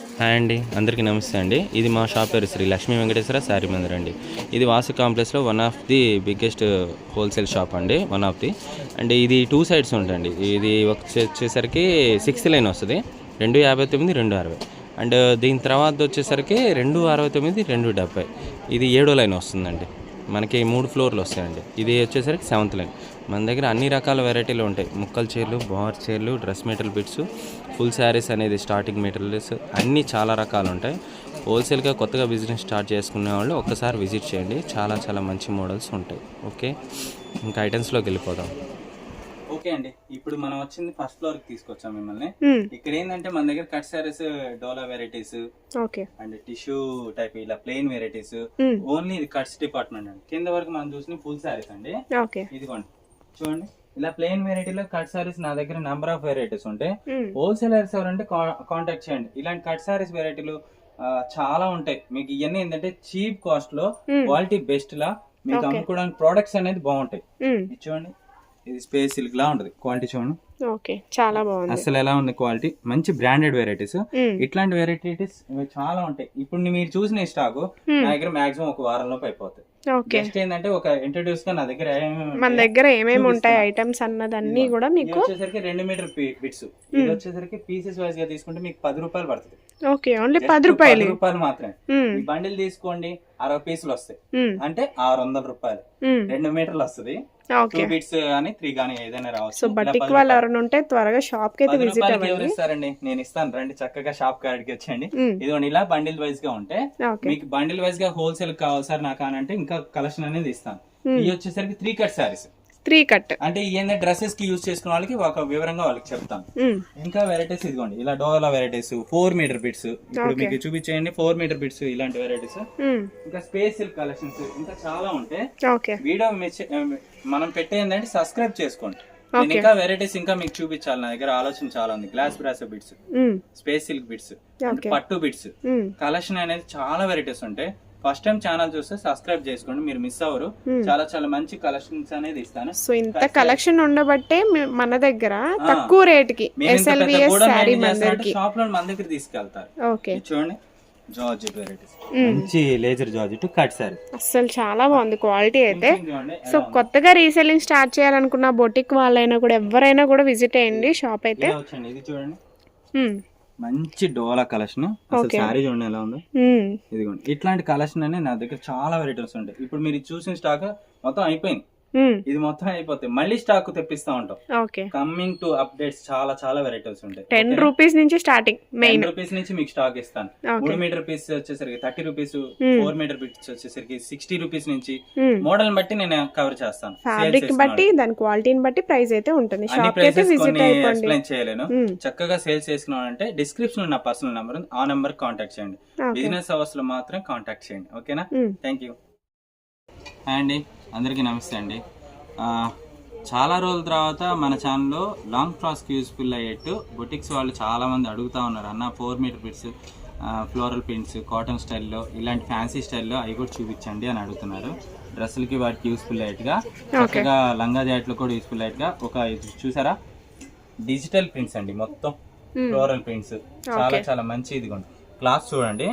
Hi అండి అందరికీ నమస్తే అండి. ఇది మా షాప్ పేరు శ్రీ లక్ష్మీ వెంకటేశ్వర శారీ మందిర్ అండి. ఇది వాసు కాంప్లెక్స్లో one of the biggest wholesale shop అండి వన్ ఆఫ్ ది అండ్ ఇది టూ సైడ్స్ ఉంటుంది ఇది వచ్చే- వచ్చేసరికి సిక్స్త్ లైన్ వస్తుంది. రెండు యాభై తొమ్మిది రెండు అరవై. అండ్ దీని తర్వాత వచ్చేసరికి రెండు అరవై తొమ్మిది రెండు డెబ్బై. ఇది ఏడో లైన్ వస్తుందండి. మనకి మూడు ఫ్లోర్లు వస్తాయండి. ఇది వచ్చేసరికి సెవెంత్ లైన్ మన దగ్గర అన్ని రకాల వెరైటీలు ఉంటాయి. ముక్కల చీరలు బార్ చీరలు dress material bits full saris అనేది స్టార్టింగ్ మెటీరియల్స్ అన్నీ చాలా రకాలు ఉంటాయి. హోల్సేల్గా కొత్తగా బిజినెస్ స్టార్ట్ చేసుకునే వాళ్ళు ఒక్కసారి విజిట్ చేయండి. చాలా చాలా మంచి మోడల్స్ ఉంటాయి. ఓకే? ఇంకా ఐటమ్స్లోకి వెళ్ళిపోదాం. ఓకే అండి. ఇప్పుడు మనం వచ్చింది ఫస్ట్ ఫ్లోర్కి తీసుకొచ్చాం మిమ్మల్ని. మ్మ్. ఇక్కడ ఏంటంటే మన దగ్గర cut saris Dola varieties okay. And tissue type ఇలా ప్లెయిన్ వెరైటీస్. ఓన్లీ ఇది కట్స్ డిపార్ట్మెంట్ అండి. కింద వరకు మనం చూసిన ఫుల్ సారీస్ అండి. ఓకే. ఇదిగోండి. చూడండి. ఇలా ప్లెయిన్ వెరైటీలో కట్ సారీస్ నా దగ్గర నెంబర్ ఆఫ్ వెరైటీస్ ఉంటాయి. హోల్సేలర్స్ ఎవరంటే కాంటాక్ట్ చేయండి. ఇలాంటి కట్ సారీస్ వెరైటీలు చాలా ఉంటాయి. మీకు ఇవన్నీ ఏంటంటే చీప్ కాస్ట్లో. క్వాలిటీ బెస్ట్ లా మీకు. అమ్ముకోవడానికి ప్రొడక్ట్స్ అనేది బాగుంటాయి. చూడండి. ఇది స్పేస్ సిల్క్ లా ఉంటుంది. క్వాలిటీ చూడండి. ఓకే. చాలా బాగుంది. అసలు ఎలా ఉంది క్వాలిటీ మంచి బ్రాండెడ్ వెరైటీస్. ఇట్లాంటి వెరైటీస్ చాలా ఉంటాయి. ఇప్పుడు మీరు చూసిన స్టాక్. నా దగ్గర మాక్సిమం ఒక వారంలోపు అయిపోతాయి. ఓకే జస్ట్ ఏంటంటే ఒక ఇంట్రడ్యూస్గా నా దగ్గర మన దగ్గర ఏమేమి ఉంటాయి. ఐటమ్స్ అన్నదన్నీ. కూడా మీకు వచ్చేసరికి రెండు మీటర్ బిట్స్ ఇది వచ్చేసరికి పీసెస్ వైజ్గా తీసుకుంటే మీకు పది రూపాయలు పడుతుంది ఓకే ఓన్లీ పది రూపాయలు. రూపాయలు మాత్రమే. ఈ బండిల్ తీసుకోండి అరవై పీసులు వస్తాయి. అంటే ఆరు వందల రూపాయలు. రెండు మీటర్లు వస్తుంది. టూ బిట్స్ కానీ త్రీ కానీ ఏదైనా రావచ్చు. సో బట్టిక్ వాళ్ళు. ఎవరైనా ఉంటే త్వరగా షాప్కి అయితే విజిట్ అవ్వండి. ఇస్తారండి? నేను ఇస్తాను. రండి చక్కగా షాప్ కాడికి వచ్చేయండి. ఇదిగోండి ఇలా బండిల్ వైజ్గా ఉంటే మీకు బండిల్ వైజ్గా హోల్సేల్ కావాలి సార్ నాకు అని అంటే ఇంకా కలెక్షన్ అనేది ఇస్తాను. ఇవి వచ్చేసరికి three cut saris three cut అంటే ఏంటంటే డ్రెస్సెస్కి యూజ్ చేసుకున్న వాళ్ళకి ఒక వివరంగా వాళ్ళకి చెప్తాను మ్మ్. ఇంకా వెరైటీస్ ఇదిగోండి ఇలా Dola varieties four metre bits ఇప్పుడు. మీకు చూపించేయండి ఫోర్ మీటర్ బిట్స్ ఇలాంటి వెరైటీస్. ఇంకా స్పేస్ సిల్క్ కలెక్షన్స్ ఇంకా చాలా ఉంటాయి వీడియో మనం పెట్టేందంటే సబ్స్క్రైబ్ చేసుకోండి నేను ఇంకా వెరైటీస్ ఇంకా మీకు చూపించాలి నా దగ్గర ఆలోచన చాలా ఉంది glass brass bits. Space silk bits. పట్టు బిట్స్. కలెక్షన్ అనేది చాలా వెరైటీస్ ఉంటాయి ఫస్ట్ టైం ఛానల్ చూస్తే సబ్స్క్రైబ్ చేసుకోండి మీరు మిస్ అవ్వరు. Hmm. చాలా చాలా మంచి కలెక్షన్స్ అనేది ఇస్తాను. సో ఇంత కలెక్షన్ ఉండబట్టే మన దగ్గర తక్కువ రేట్కి షాప్లో మన దగ్గర తీసుకెళ్తారు. ఓకే. ఇది చూడండి. Georgette varieties. మంచి లేజర్ జార్జెట్ కట్ సారీ. అస్సలు చాలా బాగుంది క్వాలిటీ అయితే. సో కొత్తగా రీసెల్లింగ్ స్టార్ట్ చేయాలనుకున్న బొటిక్ వాళ్ళైనా కూడా ఎవరైనా కూడా విజిట్ అయ్యండి షాప్ అయితే. ఇది చూడండి. మ్మ్. మంచి డోలా కలెక్షన్ అసలు. శారీ చూడండి ఎలా ఉందో. ఇదిగోండి ఇట్లాంటి కలెక్షన్ అనేది నా దగ్గర చాలా వెరైటీస్ ఉంటాయి ఇప్పుడు మీరు చూసిన స్టాక్ మొత్తం అయిపోయింది. ఇది మొత్తం అయిపోతాయి మళ్ళీ స్టాక్ తెప్పిస్తా ఉంటాం. ఓకే కమింగ్ టు అప్డేట్స్ చాలా చాలా వెరైటీస్ ఉంటాయి. టెన్ రూపీస్ నుంచి స్టార్టింగ్ మెయిన్ టెన్ రూపీస్ నుంచి మీకు స్టాక్ ఇస్తాను. మూడు మీటర్ పీస్ వచ్చేసరికి thirty rupees Hmm. Four metre piece వచ్చేసరికి సిక్స్టీ రూపీస్ నుంచి. మోడల్ బట్టి నేను కవర్ చేస్తాను. ఫ్యాబ్రిక్ బట్టి దాని క్వాలిటీని బట్టి ప్రైస్ అయితే ఉంటుంది. షాప్ అయితే విజిట్ అయిపోండి. ఎక్స్ప్లెయిన్ చేయలేను. మ్మ్. చక్కగా సేల్స్ చేసుకున్నానంటే డిస్క్రిప్షన్లో నా పర్సనల్ నెంబర్ ఉంది ఆ నెంబర్ కాంటాక్ట్ చేయండి. బిజినెస్ అవర్స్లో మాత్రం కాంటాక్ట్ చేయండి. ఓకేనా. థ్యాంక్ యూ అండి అందరికీ నమస్తే అండి. చాలా రోజుల తర్వాత మన ఛానల్లో లాంగ్ ఫ్రాస్కి యూస్ఫుల్ అయ్యేట్టు బొటిక్స్ వాళ్ళు చాలా మంది అడుగుతా ఉన్నారు. అన్న four metre bits floral prints cotton స్టైల్లో ఇలాంటి ఫ్యాన్సీ స్టైల్లో అవి కూడా చూపించండి అని అడుగుతున్నారు. డ్రెస్సులకి వాటికి యూస్ఫుల్ అయ్యేట్టుగా చక్కగా లంగా జాట్లు కూడా యూస్ఫుల్ అయ్యేట్టుగా ఒక చూసారా? డిజిటల్ ప్రింట్స్ అండి మొత్తం. ఫ్లోరల్ ప్రింట్స్ చాలా చాలా మంచి ఇదిగోండి. క్లాత్ చూడండి.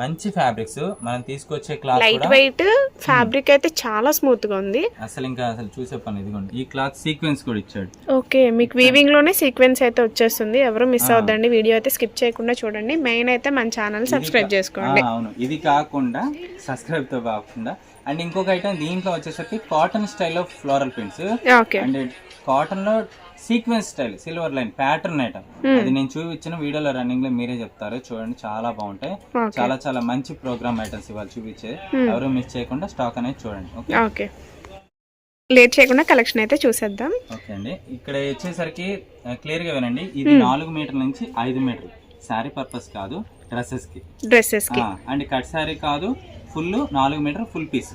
మంచి ఫ్యాబ్రిక్స్ మనం తీసుకొచ్చే క్లాత్ లైట్ వెయిట్ ఫ్యాబ్రిక్ అయితే చాలా స్మూత్గా ఉంది. అసలు ఇంకా అసలు చూసే పని ఇదిగోండి. ఈ క్లాత్ సీక్వెన్స్ కూడా ఇచ్చాడు. ఓకే మీకు వీవింగ్లోనే సీక్వెన్స్ అయితే వచ్చేస్తుంది. ఎవరు మిస్ అవ్వద్దండి వీడియో అయితే స్కిప్ చేయకుండా చూడండి. మెయిన్ అయితే మన ఛానల్ సబ్స్క్రైబ్ చేసుకోండి. ఆ, అవును. ఇది కాకుండా సబ్స్క్రైబ్తో కాకుండా అండ్ ఇంకొక ఐటమ్ దీంట్లో వచ్చేసరికి cotton style of floral prints okay and కాటన్లో sequence style silver line pattern item అది నేను చూపించిన వీడియోలో రన్నింగ్లో మీరే చెప్తారు. చూడండి చాలా బాగుంటాయి. చాలా చాలా మంచి ప్రోగ్రామ్ ఐటమ్స్ ఇవాళ చూపించే ఎవరు మిస్ చేయకుండా స్టాక్ అనేది చూడండి ఓకే లేట్ చేయకుండా కలెక్షన్ అయితే చూసేద్దాం. ఓకే అండి. ఇక్కడ వచ్చేసరికి క్లియర్గా వినండి. ఇది నాలుగు మీటర్ల నుంచి ఐదు మీటర్లు శారీ పర్పస్ కాదు డ్రెస్సెస్కి. డ్రెస్సెస్కి. అండ్ కట్ శారీ కాదు ఫుల్ నాలుగు metre full piece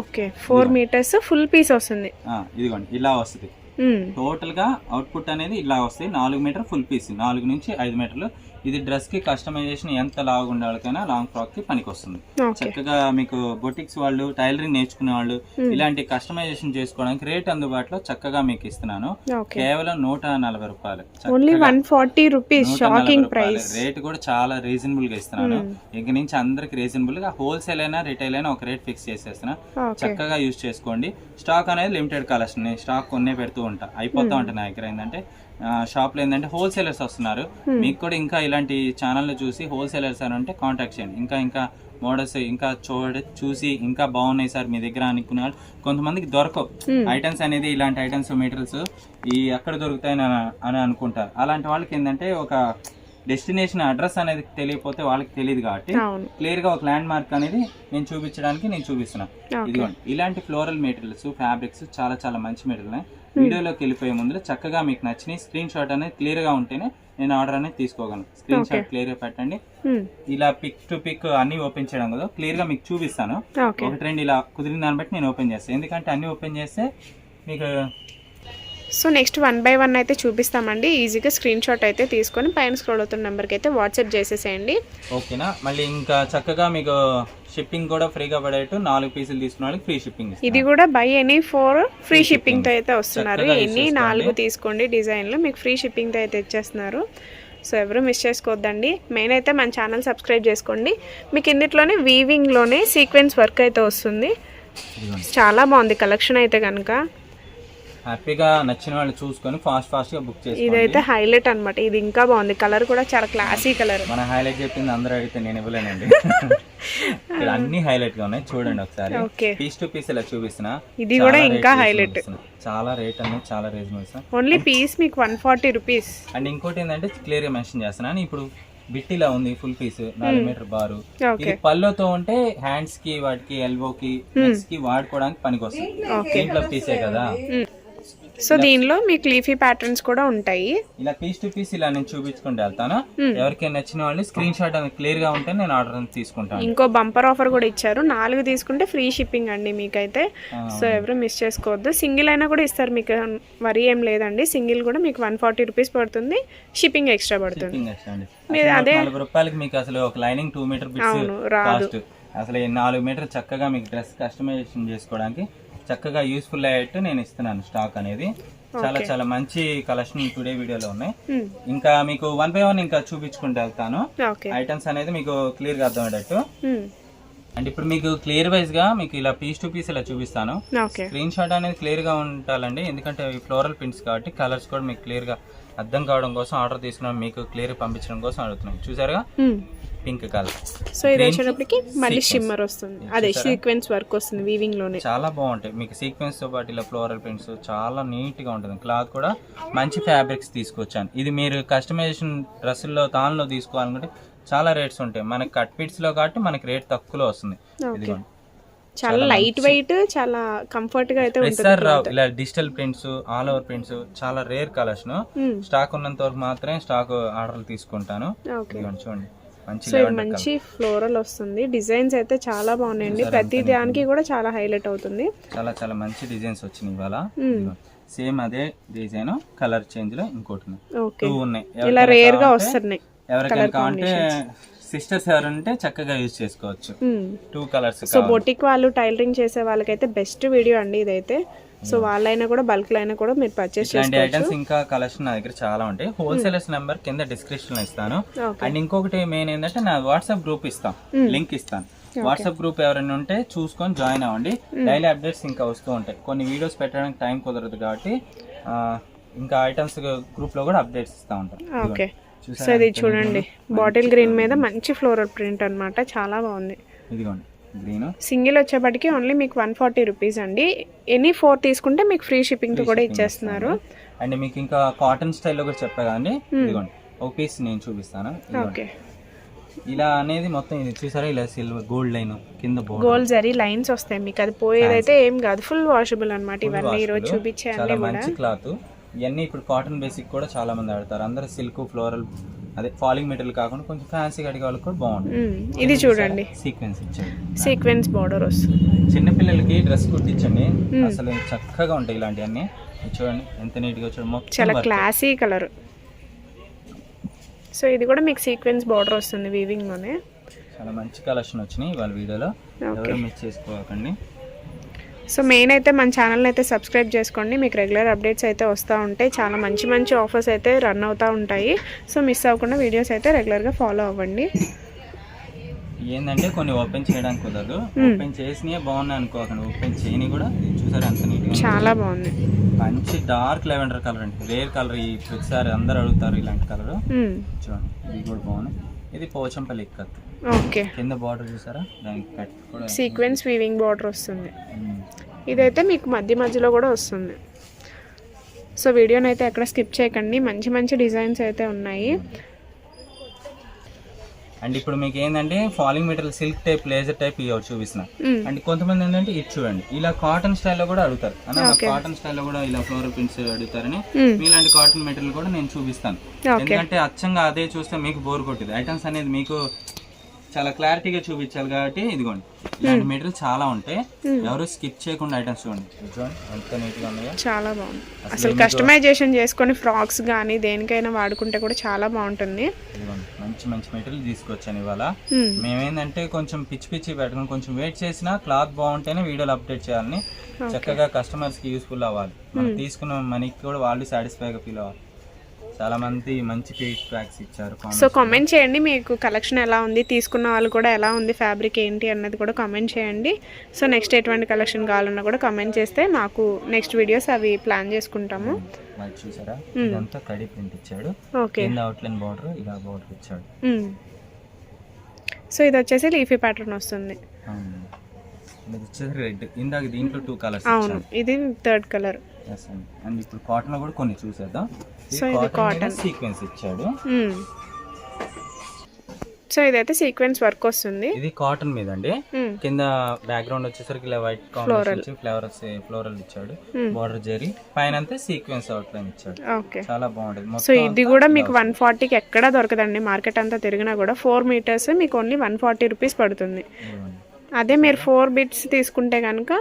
okay four metres full piece వస్తుంది. ఇదిగోండి ఇలా వస్తుంది. Hmm. టోటల్గా అవుట్పుట్ అనేది ఇలా వస్తాయి. నాలుగు మీటర్ ఫుల్ పీస్ నాలుగు నుంచి ఐదు మీటర్లు. ఇది డ్రెస్కి కస్టమైజేషన్ ఎంత లాగా ఉండే వాళ్ళకైనా లాంగ్ ఫ్రాక్కి పనికి వస్తుంది ఓకే చక్కగా మీకు బొటిక్స్ వాళ్ళు టైలరింగ్ నేర్చుకునే వాళ్ళు ఇలాంటి కస్టమైజేషన్ చేసుకోవడానికి రేట్ అందుబాటులో చక్కగా మీకు ఇస్తున్నాను. కేవలం నూట నలభై రూపాయలు. Only one forty rupees shocking. Price rate కూడా చాలా రీజనబుల్గా ఇస్తున్నాను. ఇక నుంచి అందరికి రీజనబుల్గా హోల్సేల్ అయినా రిటైల్ అయినా ఒక రేట్ ఫిక్స్ చేసేస్తున్నా. చక్కగా యూజ్ చేసుకోండి. స్టాక్ అనేది లిమిటెడ్ కలెక్షన్ నేను స్టాక్ కొన్నే పెడుతూ ఉంటా. అయిపోతా ఉంటాయి నా దగ్గర. ఏంటంటే షాప్లో ఏంటంటే హోల్సేలర్స్ వస్తున్నారు. మీకు కూడా ఇంకా ఇలాంటి ఛానల్ చూసి హోల్సేలర్స్ అని అంటే కాంటాక్ట్ చేయండి. ఇంకా ఇంకా మోడల్స్ ఇంకా చూడ చూసి ఇంకా బాగున్నాయి సార్ మీ దగ్గర అనుకునే వాళ్ళు కొంతమందికి దొరకవు. ఐటమ్స్ అనేది ఇలాంటి ఐటమ్స్ మెటీరియల్స్ ఈ ఎక్కడ దొరుకుతాయని అని అనుకుంటారు. అలాంటి వాళ్ళకి ఏంటంటే ఒక డెస్టినేషన్ అడ్రస్ అనేది తెలియకపోతే వాళ్ళకి తెలియదు కాబట్టి క్లియర్గా ఒక ల్యాండ్ మార్క్ అనేది నేను చూపించడానికి నేను చూపిస్తున్నా. ఓకే. ఇదిగోండి ఇలాంటి ఫ్లోరల్ మెటీరియల్స్ ఫ్యాబ్రిక్స్ చాలా చాలా మంచి మెటీరియల్ వీడియోలోకి వెళ్ళిపోయే ముందు చక్కగా మీకు నచ్చిన స్క్రీన్ షాట్ అనేది క్లియర్గా ఉంటేనే నేను ఆర్డర్ అనేది తీసుకోగలను. స్క్రీన్ షాట్ క్లియర్గా పెట్టండి. Hmm. ఇలా పిక్ టు పిక్ అన్ని ఓపెన్ చేయడం కదా. క్లియర్గా మీకు చూపిస్తాను. ఒకటి రెండు ఇలా కుదిరిన దాన్ని బట్టి నేను ఓపెన్ చేస్తాను. ఎందుకంటే అన్ని ఓపెన్ చేస్తే మీకు so next one by one అయితే చూపిస్తామండి. ఈజీగా స్క్రీన్ షాట్ అయితే తీసుకొని పైన స్క్రోల్ అవుతున్న నెంబర్కి అయితే వాట్సాప్ చేసేసేయండి. ఓకేనా? మళ్ళీ ఇంకా చక్కగా మీకు షిప్పింగ్ కూడా ఫ్రీగా పడేట్టు నాలుగు పీసులు తీసుకున్న ఫ్రీ షిప్పింగ్ ఇది కూడా బై ఎనీ ఫోర్ ఫ్రీ షిప్పింగ్తో అయితే వస్తున్నారు. ఎన్ని. నాలుగు తీసుకోండి డిజైన్లు. మీకు ఫ్రీ షిప్పింగ్తో అయితే ఇచ్చేస్తున్నారు. సో ఎవరు మిస్ చేసుకోవద్దండి. మెయిన్ అయితే మన ఛానల్ సబ్స్క్రైబ్ చేసుకోండి. మీకు ఇందులోనే వీవింగ్లోనే సీక్వెన్స్ వర్క్ అయితే వస్తుంది. చాలా బాగుంది కలెక్షన్ అయితే కనుక హ్యాపీగా నచ్చిన వాళ్ళు చూసుకొని ఫాస్ట్ ఫాస్ట్గా బుక్ చేసుకోండి. ఇదైతే హైలైట్ అన్నమాట. ఇది ఇంకా బాగుంది. కలర్ కూడా చాలా క్లాసీ కలర్ మన హైలైట్ చెప్పింది అందరూ అడిగితే నేను ఇవ్వలేనండి. ఇక్కడ అన్ని హైలైట్గా ఉన్నాయి. చూడండి ఒకసారి. పీస్ టు పీస్ ఇలా చూపిస్తున్నా. ఇది కూడా ఇంకా. ఇస్తున్నా. చాలా రేట్ అనేది చాలా రీజనబుల్ సార్ ఓన్లీ పీస్ మీకు వన్ ఫార్టీ రూపీస్ అండ్ ఇంకోటి ఏంటంటే క్లియర్గా మెన్షన్ చేస్తున్నాను ఇప్పుడు బిట్ ఇలా ఉంది ఫుల్ పీస్ నాలుగు మీటర్ బారు. ఇది పళ్ళుతో ఉంటే హ్యాండ్స్కి వాటికి ఎల్బో కి నెక్స్కి వాడుకోవడానికి పనికి వస్తుంది దీంట్లో పీసే కదా. సో దీనిలో మీకు లీఫీ ప్యాటర్న్స్ కూడా ఉంటాయి. ఇలా పీస్ టు పీస్ ఇలా నేను చూపించుకుంటూ వెళ్తాను. ఎవరికైనా నచ్చిన వాళ్ళు స్క్రీన్ షాట్ అనేది క్లియర్గా ఉంటే నేను ఆర్డర్ తీసుకుంటాను. ఇంకో బంపర్ ఆఫర్ కూడా ఇచ్చారు. నాలుగు తీసుకుంటే ఫ్రీ షిప్పింగ్ అండి మీకైతే. సో ఎవరు మిస్ చేసుకోవద్దు. సింగిల్ అయినా కూడా ఇస్తారు మీకు. వరి ఏం లేదండి. సింగిల్ కూడా మీకు వన్ ఫార్టీ రూపీస్ పడుతుంది. షిప్పింగ్ ఎక్స్ట్రా పడుతుంది. నలభై రూపాయలకి మీకు అసలు ఒక లైనింగ్ టూ మీటర్ అవును, రాదు. అసలు ఈ నాలుగు మీటర్ చక్కగా మీకు డ్రెస్ కస్టమైజేషన్ చేసుకోవడానికి చక్కగా యూస్ఫుల్ అయ్యేట్టు నేను ఇస్తున్నాను స్టాక్ అనేది. చాలా చాలా మంచి కలెక్షన్ టుడే వీడియోలో ఉన్నాయి. Hmm. ఇంకా మీకు వన్ బై వన్ ఇంకా చూపించుకుంటూ వెళ్తాను. ఐటమ్స్ అనేది మీకు క్లియర్గా అర్థమయ్యేటట్టు. Hmm. అండ్ ఇప్పుడు మీకు క్లియర్ వైజ్గా మీకు ఇలా పీస్ టు పీస్ ఇలా చూపిస్తాను. స్క్రీన్ షాట్ అనేది క్లియర్గా ఉండాలండి. ఎందుకంటే ఫ్లోరల్ ప్రింట్స్ కాబట్టి కలర్స్ కూడా మీకు క్లియర్గా అర్థం కావడం కోసం ఆర్డర్ తీసుకున్నాం. మీకు క్లియర్ పంపించడం కోసం అడుగుతున్నాం. చూసారుగా? Hmm. Pink colour. సో ఇది వచ్చేటప్పటికి మళ్ళీ షిమ్మర్ వస్తుంది. అదే సీక్వెన్స్ వర్క్ వస్తుంది వీవింగ్లోనే. చాలా బాగుంటాయి. మీకు సీక్వెన్స్తో పాటు ఇలా ఫ్లోరల్ ప్రింట్స్ చాలా నీట్గా ఉంటుంది. క్లాత్ కూడా మంచి ఫ్యాబ్రిక్స్ తీసుకొచ్చాను. ఇది మీరు కస్టమైజేషన్ డ్రెస్సుల్లో దానిలో తీసుకోవాలనుకుంటే చాలా రేట్స్ ఉంటాయి. మనకి కట్ పిట్స్లో కాబట్టి మనకి రేట్ తక్కువలో వస్తుంది. ఇదిగోండి. చాలా లైట్ వెయిట్ చాలా కంఫర్ట్గా అయితే ఉంటుంది రావు. ఇలా digital prints all over prints చాలా రేర్ కలెక్షన్ Hmm. స్టాక్ ఉన్నంత వరకు మాత్రమే స్టాక్ ఆర్డర్లు తీసుకుంటాను. చూడండి. సో ఇది మంచి ఫ్లోరల్ వస్తుంది. డిజైన్స్ అయితే చాలా బాగున్నాయండి. ప్రతి దానికి కూడా చాలా హైలైట్ అవుతుంది. చాలా చాలా మంచి డిజైన్స్ వచ్చినాయి ఇవాళ. Hmm. సేమ్ అదే డిజైన్ కలర్ చేంజ్లో ఇంకోటి ఉన్నాయి ఓకే టూ ఉన్నాయి. ఇలా రేర్గా వస్తున్నాయి. ఎవరికైనా కావాలంటే సిస్టర్స్ ఎవరంటే చక్కగా యూజ్ చేసుకోవచ్చు. Hmm. Two colours so boutique వాళ్ళు టైలరింగ్ చేసే వాళ్ళకైతే బెస్ట్ వీడియో అండి ఇదైతే. సో వాళ్ళైనా కూడా బల్క్ అయినా కూడా మీరు పర్చేస్ ఇట్లాంటి ఐటమ్స్ ఇంకా కలెక్షన్ నా దగ్గర చాలా ఉంటాయి. హోల్సేలర్స్ నెంబర్ కింద డిస్క్రిప్షన్లో ఇస్తాను. అండ్ ఇంకొకటి మెయిన్ ఏంటంటే నా వాట్సాప్ గ్రూప్ ఇస్తాం. లింక్ ఇస్తాను. వాట్సాప్ గ్రూప్ ఎవరైనా ఉంటే చూసుకొని జాయిన్ అవ్వండి. డైలీ అప్డేట్స్ ఇంకా వస్తూ ఉంటాయి. కొన్ని వీడియోస్ పెట్టడానికి టైం కుదరదు కాబట్టి ఇంకా ఐటమ్స్ గ్రూప్లో కూడా అప్డేట్స్ ఇస్తా ఉంటాం. ఓకే? సో ఇది చూడండి. బాటిల్ గ్రీన్ మీద మంచి ఫ్లోరల్ ప్రింట్ అన్నమాట. చాలా బాగుంది. ఇదిగోండి. గ్రీన్? సింగిల్ వచ్చేప్పటికి ఓన్లీ మీకు వన్ ఫార్టీ రూపీస్ అండి. ఎనీ ఫోర్ తీసుకుంటే మీకు ఫ్రీ షిప్పింగ్తో కూడా ఇచ్చేస్తున్నారు. అండ్ మీకు ఇంకా కాటన్ స్టైల్లో కూడా చెప్పా కదండి. ఇదిగోండి. ఒక పీస్ నేను చూపిస్తాను. ఓకే. ఇలా అనేది మొత్తం ఇది చూసారా? ఇలా సిల్వర్ గోల్డ్ లైన్ కింద గోల్డ్ జరీ లైన్స్ వస్తాయి మీకు. అది పోయేదైతే ఏం కాదు. ఫుల్ వాషబుల్ అన్నమాట. ఇవన్నీ ఈరోజు చూపించే మంచి క్లాత్ ఇవన్నీ ఇప్పుడు కాటన్ బేసిక్ కూడా చాలా మంది ఆడతారు అందరూ సిల్క్ ఫ్లోరల్ అదే ఫాలింగ్ మెటీరియల్ కాకుండా కొంచెం ఫ్యాన్సీ అడిగే వాళ్ళకి కూడా బాగుంటుంది. ఇది చూడండి. సీక్వెన్స్ ఇచ్చారు సీక్వెన్స్ బార్డర్ వస్తుంది. చిన్న పిల్లలకి డ్రెస్ కుట్టించండి. అసలు చక్కగా ఉంటాయి ఇలాంటివన్నీ. చూడండి ఎంత నీట్గా చూడండి మొత్తం చాలా. క్లాసీ కలర్ సో ఇది కూడా మీకు సీక్వెన్స్ బార్డర్ వస్తుంది వీవింగ్లోనే చాలా మంచి కలెక్షన్ వచ్చినాయి వాళ్ళ వీడియోలో. ఎవరు మిస్ చేసుకోకండి. సో మెయిన్ అయితే మన ఛానల్ని అయితే సబ్స్క్రైబ్ చేసుకోండి. మీకు రెగ్యులర్ అప్డేట్స్ అయితే వస్తూ ఉంటాయి. చాలా మంచి మంచి ఆఫర్స్ అయితే రన్ అవుతూ ఉంటాయి. సో మిస్ అవ్వకుండా వీడియోస్ అయితే రెగ్యులర్గా ఫాలో అవ్వండి. ఏంటంటే కొన్ని ఓపెన్ చేయడానికి కుదరదు. ఓపెన్ చేసినవి బాగున్నాయి అనుకోకండి ఓపెన్ చేయని కూడా చూసారు ఎంత నీట్గా. చాలా బాగుంది. మంచి డార్క్ లెవెండర్ కలర్ అండి. రేర్ కలర్ ఈ ప్రతిసారి అందరు అడుగుతారు ఇలాంటి కలర్ మ్మ్. చూడండి ఇది కూడా బాగుంది. ఇది పోచంపల్లి ఇక్కత్ ఓకే. కింద బార్డర్ చూసారా? దానికి కట్ కూడా సీక్వెన్స్ వీవింగ్ బార్డర్ వస్తుంది. ఇదైతే మీకు మధ్య మధ్యలో కూడా వస్తుంది. సో వీడియోని అయితే ఎక్కడ స్కిప్ చేయకండి. మంచి మంచి డిజైన్స్ అయితే ఉన్నాయి. అండ్ ఇప్పుడు మీకు ఏంటంటే falling material silk type laser type ఇవ్వ చూపిస్తున్నా. అండ్ కొంతమంది ఏంటంటే ఇది చూడండి. ఇలా కాటన్ స్టైల్లో కూడా అడుగుతారు. అన్న కాటన్ స్టైల్లో కూడా ఇలా ఫ్లోరల్ ప్రింట్స్ అడుగుతారని. మీలాంటి కాటన్ మెటీరియల్ కూడా నేను చూపిస్తాను. ఎందుకంటే అచ్చంగా అదే చూస్తే మీకు బోర్ కొట్టింది. ఐటమ్స్ అనేది మీకు చాలా క్లారిటీగా చూపించాలి కాబట్టి ఇదిగోండి. ఇలాంటి మెటీరియల్ చాలా ఉంటాయి. ఎవరు స్కిప్ చేయకుండా ఐటమ్స్ చూడండి. నీట్గా ఉన్నాయో. చాలా బాగుంది. అసలు కస్టమైజేషన్ చేసుకొని ఫ్రాక్స్ కానీ దేనికైనా వాడుకుంటే కూడా చాలా బాగుంటుంది. మంచి మంచి మెటీరియల్ తీసుకొచ్చాను ఇవాళ. మ్మ్. మేమేందంటే కొంచెం పిచ్చి పిచ్చి పెట్టుకుని కొంచెం వెయిట్ చేసినా క్లాత్ బాగుంటేనే వీడియోలు అప్డేట్ చేయాలని చక్కగా కస్టమర్స్కి యూస్ఫుల్ అవ్వాలి. మనం తీసుకున్న మనీకి కూడా వాళ్ళు సాటిస్ఫైగా ఫీల్ అవ్వాలి. చాలా మంది మంచి ఫీడ్బ్యాక్స్ ఇచ్చారు సో కామెంట్ చేయండి మీకు కలెక్షన్ ఎలా ఉంది తీసుకున్న వాళ్ళు కూడా ఎలా ఉంది ఫ్యాబ్రిక్ ఏంటి అన్నది కూడా కామెంట్ చేయండి. సో నెక్స్ట్ ఎటువంటి కలెక్షన్ కావాలన్నా కూడా కామెంట్ చేస్తే మాకు నెక్స్ట్ వీడియోస్ అవి ప్లాన్ చేసుకుంటాము. చూసారా? ఇదంతా కడి ప్రింట్ ఇచ్చాడు. ఓకే. అవుట్లైన్ బార్డర్ ఇలా బార్డర్ ఇచ్చాడు. సో ఇది వచ్చేసి లీఫీ ప్యాటర్న్ వస్తుంది. ఇది వచ్చేసి రెడ్. ఇందాక దీంట్లో టూ కలర్స్ అవును ఇది థర్డ్ కలర్ అండి ఇప్పుడు కాటన్లో కూడా కొన్ని చూసేద్దాం. సో ఇది కాటన్ సీక్వెన్స్ ఇచ్చాడు. సో ఇదైతే సీక్వెన్స్ వర్క్ వస్తుంది. ఇది కాటన్ మీద అండి. కింద బ్యాక్గ్రౌండ్ వచ్చేసరికి ఇలా వైట్ కాంబినేషన్ ఫ్లవర్స్ ఫ్లోరల్ ఇచ్చాడు. బార్డర్ జరీ పైన అంతా సీక్వెన్స్ అవుట్లైన్ ఇచ్చాడు. ఓకే చాలా బాగుంటది. సో ఇది కూడా మీకు వన్ ఫార్టీకి ఎక్కడ దొరకదండి. మార్కెట్ అంతా తిరిగినా కూడా ఫోర్ మీటర్స్ మీకు ఓన్లీ వన్ ఫార్టీ రూపీస్ పడుతుంది. అదే మీరు ఫోర్ బిట్స్ తీసుకుంటే కనుక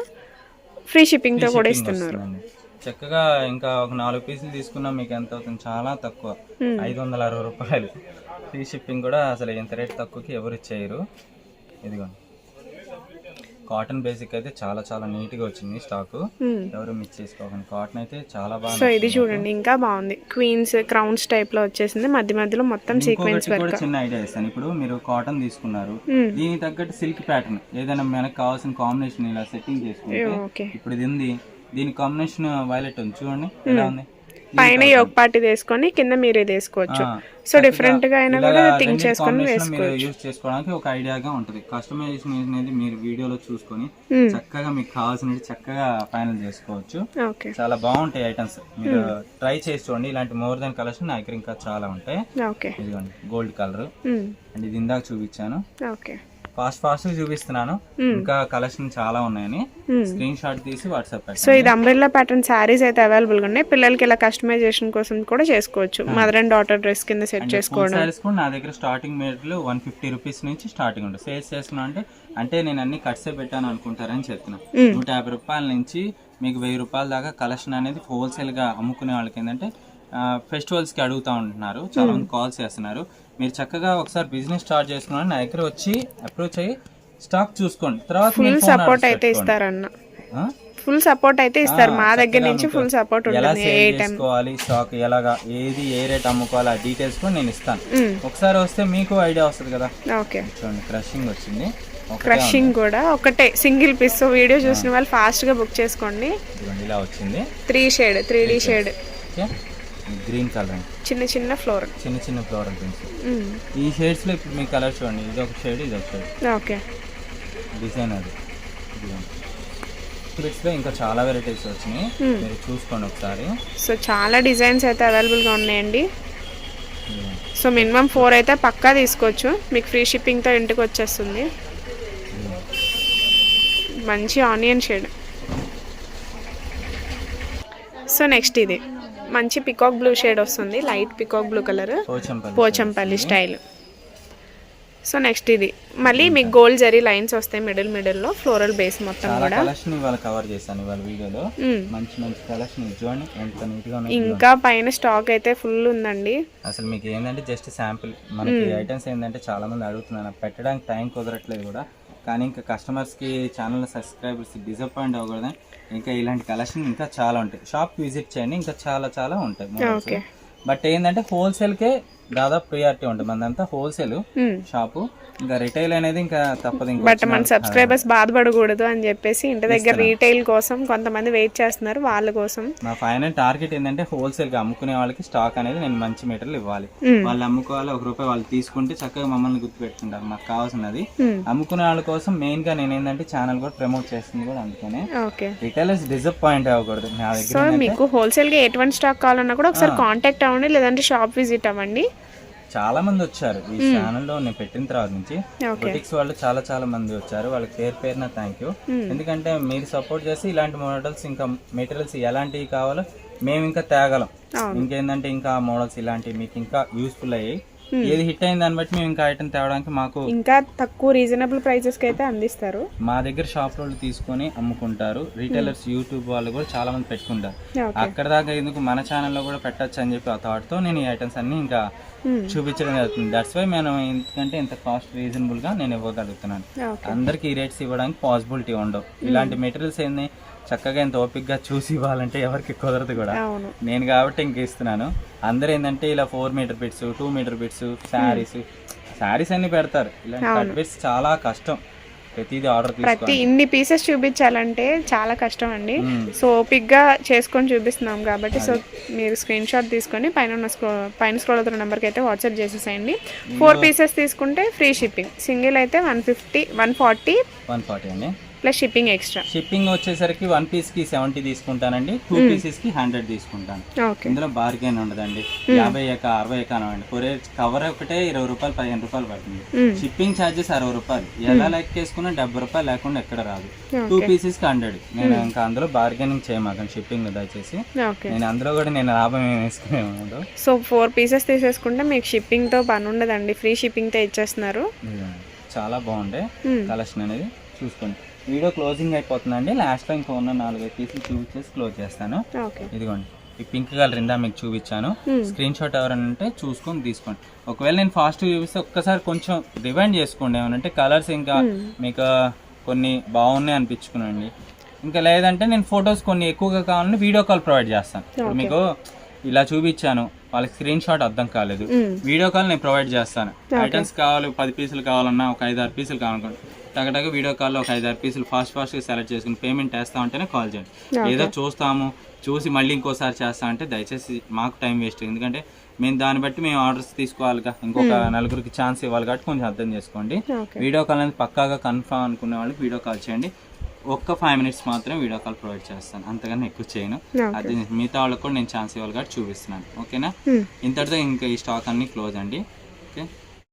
ఫ్రీ షిప్పింగ్తో కూడా ఇస్తున్నారు. చక్కగా ఇంకా ఒక నాలుగు పీసులు తీసుకున్నా మీకు ఎంత అవుతుంది? చాలా తక్కువ. ఐదు వందల అరవై రూపాయలు. ఫ్రీ షిప్పింగ్ కూడా అసలు ఇంత రేట్ తక్కువకి ఎవరు ఇచ్చేయరు? ఇదిగోండి. కాటన్ బేసిక్ అయితే చాలా చాలా నీట్గా వచ్చింది స్టాక్. ఎవరు మిస్ చేసుకోకండి. కాటన్ అయితే చాలా సో బాగా ఇది చూడండి ఇంకా బాగుంది. క్వీన్స్ క్రౌన్స్ టైప్లో వచ్చేసింది. మధ్య మధ్యలో మొత్తం సీక్వెన్స్ వర్క్. చిన్న ఐడియా ఇస్తాను ఇప్పుడు మీరు కాటన్ తీసుకున్నారు. దీనికి తగ్గట్టు సిల్క్ ప్యాటర్న్. ఏదైనా మనకు కావాల్సిన కాంబినేషన్ ఇలా సెట్టింగ్ చేసుకుంటే ఇప్పుడు ఇది ఉంది. దీని కాంబినేషన్ వైలెట్ ఉంది. చూడండి ఎలా ఉంది? పైన యోగ్ పార్టీ వేసుకొని కింద మీరు ఇది వేసుకోవచ్చు. సో డిఫరెంట్గా అయినా కూడా థింక్ చేసుకొని వేసుకోవచ్చు. యూజ్ చేసుకోవడానికి ఒక ఐడియాగా ఉంటుంది. కస్టమైజేషన్ అనేది మీరు వీడియోలో చూసుకొని మ్మ్. చక్కగా మీకు కావాల్సినవి చక్కగా ఫైనల్ చేసుకోవచ్చు. ఓకే చాలా బాగుంటాయి ఐటమ్స్ మీరు ట్రై చేసి చూడండి. ఇలాంటి మోర్ దెన్ కలర్స్ నా దగ్గర ఇంకా చాలా ఉంటాయి. ఓకే ఇదిగోండి గోల్డ్ కలర్ మ్మ్. అండ్ ఇది ఇందాక చూపించాను. ఓకే ఫాస్ట్ ఫాస్ట్ చూపిస్తున్నాను. ఇంకా కలెక్షన్ చాలా ఉన్నాయని. స్క్రీన్ షాట్ తీసి వాట్సాప్ సో ఇది అంబ్రెల్లా ప్యాటర్న్ శారీస్ అయితే అవైలబుల్గా ఉన్నాయి. పిల్లలకి ఇలా కస్టమైజేషన్ కోసం కూడా చేసుకోవచ్చు. మదర్ అండ్ డాటర్ డ్రెస్ కింద సెట్ చేసుకోవడం. సారీస్ కూడా నా దగ్గర స్టార్టింగ్ మీటర్లు వన్ ఫిఫ్టీ రూపీస్ నుంచి స్టార్టింగ్ ఉంటుంది సేల్స్ చేస్తున్నా అంటే అంటే నేను అన్ని కట్సే పెట్టాను అనుకుంటారని చెప్తున్నా. నూట యాభై రూపాయల నుంచి మీకు వెయ్యి రూపాయల దాకా కలెక్షన్ అనేది హోల్సేల్గా అమ్ముకునే వాళ్ళకి ఏంటంటే ఫెస్టివల్స్కి అడుగుతా ఉంటున్నారు. చాలా మంది కాల్స్ చేస్తున్నారు. మీరు చక్కగా ఒకసారి బిజినెస్ స్టార్ట్ చేసుకున్నాను నా దగ్గర వచ్చి అప్రోచ్ అయ్యి స్టాక్ చూసుకోండి. తర్వాత ఫుల్ సపోర్ట్ అయితే. ఇస్తారన్న? ఫుల్ సపోర్ట్ అయితే ఇస్తారు. మా దగ్గర నుంచి ఫుల్ సపోర్ట్ ఉంటుంది. ఏ చేసుకోవాలి స్టాక్ ఎలాగా ఏది ఏ రేట్ అమ్ముకోవాలి ఆ డీటెయిల్స్ కూడా నేను ఇస్తాను. ఒకసారి వస్తే మీకు ఐడియా వస్తుంది కదా? ఓకే. చూడండి క్రషింగ్ వచ్చింది. క్రషింగ్ కూడా ఒకటే. సింగిల్ పీస్ వీడియో చూసిన వాళ్ళు ఫాస్ట్గా బుక్ చేసుకోండి. ఇలా వచ్చింది. Three shade three D shade okay. Green colour అండి. చిన్న చిన్న ఫ్లోర్. చిన్న చిన్న ఫ్లోరల్ ప్రింట్స్ ఈ షేడ్స్లో ఇప్పుడు మీ కలర్ చూడండి. ఇది ఒక షేడ్ ఇది ఒక షేడ్. ఓకే. డిజైన్ అది. బిట్స్లో ఇంకా చాలా వెరైటీస్ వచ్చినాయి. మీరు చూసుకోండి ఒకసారి. సో చాలా డిజైన్స్ అయితే అవైలబుల్గా ఉన్నాయండి. ఇదిగోండి. సో మినిమం ఫోర్ అయితే పక్కా తీసుకోవచ్చు. మీకు ఫ్రీ షిప్పింగ్తో ఇంటికి వచ్చేస్తుంది. మంచి ఆనియన్ షేడ్. సో నెక్స్ట్ ఇది. మంచి పికాక్ బ్లూ షేడ్ వస్తుంది. Light peacock blue colour Pochampally style so next ఇది. మళ్ళీ మీకు గోల్డ్ జరీ లైన్స్ వస్తాయి మిడిల్ మిడిల్లో ఫ్లోరల్ బేస్ మొత్తం కూడా. కవర్ చేశాను వీడియోలో. మ్మ్. మంచి మంచి కలెక్షన్ చూడండి ఎంత నీట్గా ఉన్నాయి ఇంకా పైన స్టాక్ అయితే ఫుల్ ఉందండి. అసలు మీకు ఏంటంటే జస్ట్ శాంపిల్ మనకి ఐటమ్స్ ఏంటంటే చాలా మంది అడుగుతున్నారు. పెట్టడానికి టైం కుదరట్లేదు కూడా. కానీ ఇంకా కస్టమర్స్కి ఛానల్ సబ్స్క్రైబర్స్ డిసప్పాయింట్ అవ్వకూడదని ఇంకా ఇలాంటి కలెక్షన్ ఇంకా చాలా ఉంటాయి. షాప్ విజిట్ చేయండి ఇంకా చాలా చాలా ఉంటాయి బట్ ఏంటంటే హోల్సేల్ కే దాదాపు ప్రియారిటీ ఉంటుంది. మనదంతా హోల్సేల్. షాపు ఇంకా రిటైల్ అనేది ఇంకా తప్పదు ఇంకా బట్ మన సబ్స్క్రైబర్స్ బాధపడకూడదు అని చెప్పేసి ఇంటి దగ్గర రీటైల్ కోసం కొంతమంది వెయిట్ చేస్తున్నారు వాళ్ళ కోసం. నా ఫైనల్ టార్గెట్ ఏంటంటే హోల్సేల్గా అమ్ముకునే వాళ్ళకి స్టాక్ అనేది నేను మంచి మీటర్లు ఇవ్వాలి. వాళ్ళు అమ్ముకోవాలి ఒక రూపాయి వాళ్ళు తీసుకుంటే చక్కగా మమ్మల్ని గుర్తుపెట్టుకుంటారు. మాకు కావాల్సినది. మ్మ్. అమ్ముకునే వాళ్ళ కోసం మెయిన్గా నేను ఏంటంటే ఛానల్ కూడా ప్రమోట్ చేస్తుంది కూడా అందుకనే. ఓకే. రిటైలర్స్ డిసప్పాయింట్ అవ్వకూడదు. నా దగ్గర సో మీకు హోల్సేల్గా ఎటువంటి స్టాక్ కావాలన్నా కూడా ఒకసారి కాంటాక్ట్ అవ్వండి లేదంటే షాప్ విజిట్ అవ్వండి. చాలా మంది వచ్చారు ఈ ఛానల్లో నేను పెట్టిన తర్వాత నుంచి. బొటిక్స్ వాళ్ళు చాలా చాలా మంది వచ్చారు. వాళ్ళకి పేరు పేరున థ్యాంక్ యూ ఎందుకంటే మీరు సపోర్ట్ చేసి ఇలాంటి మోడల్స్ ఇంకా మెటీరియల్స్ ఎలాంటివి కావాలో మేము ఇంకా తేగలం. ఇంకేందంటే ఇంకా మోడల్స్ ఇలాంటివి మీకు ఇంకా యూస్ఫుల్ అయ్యాయి. ఏది హిట్ అయిన దాన్ని బట్టి మేము ఇంకా ఐటమ్ తేవడానికి మాకు ఇంకా తక్కువ రీజనబుల్ ప్రైజెస్కి అయితే అందిస్తారు. మా దగ్గర షాప్ వాళ్ళు తీసుకొని అమ్ముకుంటారు. రీటైలర్స్ యూట్యూబ్ వాళ్ళు కూడా చాలా మంది పెట్టుకుంటారు. అక్కడ దాకా ఎందుకు మన ఛానల్లో కూడా పెట్టచ్చు అని చెప్పి ఆ thought తో నేను ఈ ఐటమ్స్ అన్ని ఇంకా Hmm. చూపించడం జరుగుతుంది. దట్స్ వై నేను ఎందుకంటే ఇంత కాస్ట్ రీజనబుల్గా నేను ఇవ్వగలుగుతున్నాను. అందరికి ఈ రేట్స్ ఇవ్వడానికి పాసిబిలిటీ ఉండవు. ఇలాంటి మెటీరియల్స్ ఏంది? చక్కగా ఇంత ఓపిక్గా చూసి ఇవ్వాలంటే ఎవరికి కుదరదు కూడా. అవును. నేను కాబట్టి ఇంక ఇస్తున్నాను. అందరూ ఏంటంటే ఇలా four meter bits two meter bits saris saris అన్ని పెడతారు. ఇలాంటి కట్ బిట్స్ చాలా కష్టం. ప్రతిదీ ఆర్డర్ ప్రతి ఇన్ని పీసెస్ చూపించాలంటే చాలా కష్టం అండి. సో ఓపిక్గా చేసుకొని చూపిస్తున్నాం కాబట్టి సో మీరు స్క్రీన్ షాట్ తీసుకొని పైన ఉన్న స్క్రో పైన స్క్రోల్ అవుతున్న నెంబర్కి అయితే వాట్సాప్ చేసేసేయండి. ఫోర్ పీసెస్ తీసుకుంటే ఫ్రీ షిప్పింగ్ సింగిల్ అయితే one fifty one forty one forty అండి. Plus shipping extra. షిప్పింగ్ వచ్చేసరికి వన్ పీస్కి సెవెంటీ తీసుకుంటానండి. టూ పీసెస్కి హండ్రెడ్ తీసుకుంటాను. ఇందులో బార్గెన్ ఉండదండి. యాభై ఎక అరవై అనండి కొరియర్ కవర్ ఒకటే ఇరవై రూపాయలు పదిహేను రూపాయలు పడుతుంది. షిప్పింగ్ ఛార్జెస్ అరవై రూపాయలు. ఎలా లెక్కేసుకున్నా డెబ్బై రూపాయలు లేకుండా ఎక్కడ రాదు. టూ పీసెస్కి హండ్రెడ్. నేను ఇంకా అందులో బార్గెనింగ్ చేయమాకండి షిప్పింగ్ దయచేసి. నేను అందులో కూడా నేను లాభం వేసుకునేవాడు సో ఫోర్ పీసెస్ తీసేసుకుంటే మీకు షిప్పింగ్తో పని ఉండదండి. ఫ్రీ షిప్పింగ్తో ఇచ్చేస్తున్నారు. చాలా బాగుండే. కలెక్షన్ అనేది. చూసుకోండి. వీడియో క్లోజింగ్ అయిపోతుందండి. లాస్ట్లో ఇంకా ఉన్న నాలుగైదు పీసులు చూపించేసి క్లోజ్ చేస్తాను. ఇదిగోండి. ఈ పింక్ కలర్ ఇందా మీకు చూపించాను. Hmm. స్క్రీన్ షాట్ ఎవరైనా ఉంటే చూసుకొని తీసుకోండి. ఒకవేళ నేను ఫాస్ట్ చూపిస్తే ఒక్కసారి కొంచెం రివైండ్ చేసుకోండి. ఏమనంటే కలర్స్ ఇంకా మీకు కొన్ని బాగున్నాయి అనిపించుకునండి ఇంకా లేదంటే నేను ఫొటోస్ కొన్ని ఎక్కువగా కావాలని వీడియో కాల్ ప్రొవైడ్ చేస్తాను. ఇప్పుడు మీకు ఇలా చూపించాను. వాళ్ళకి స్క్రీన్ షాట్ అర్థం కాలేదు. వీడియో కాల్ నేను ప్రొవైడ్ చేస్తాను. ఐటమ్స్ కావాలి పది పీసులు కావాలన్నా ఒక ఐదు ఆరు పీసులు కావాలనుకోండి. తగ్గటగ వీడియో కాల్లో ఒక ఐదు ఆరు పీసులు ఫాస్ట్ ఫాస్ట్గా సెలెక్ట్ చేసుకుని పేమెంట్ వేస్తా ఉంటేనే కాల్ చేయండి. ఏదో చూస్తాము చూసి మళ్ళీ ఇంకోసారి చేస్తా అంటే దయచేసి మాకు టైం వేస్ట్. ఎందుకంటే మేము దాన్ని బట్టి మేము ఆర్డర్స్ తీసుకోవాలిగా. ఇంకొక నలుగురికి ఛాన్స్ ఇవ్వాలి కాబట్టి కొంచెం అర్థం చేసుకోండి. వీడియో కాల్ అనేది పక్కాగా కన్ఫర్మ్ అనుకునే వాళ్ళకి వీడియో కాల్ చేయండి. ఒక్క ఫైవ్ మినిట్స్ మాత్రమే వీడియో కాల్ ప్రొవైడ్ చేస్తాను. అంతకన్నా ఎక్కువ చేయను. అది మిగతా వాళ్ళకి కూడా నేను ఛాన్స్ ఇవ్వాలి కాబట్టి చూపిస్తున్నాను. ఓకేనా. ఇంతటితో ఇంకా ఈ స్టాక్ అన్ని క్లోజ్ అండి.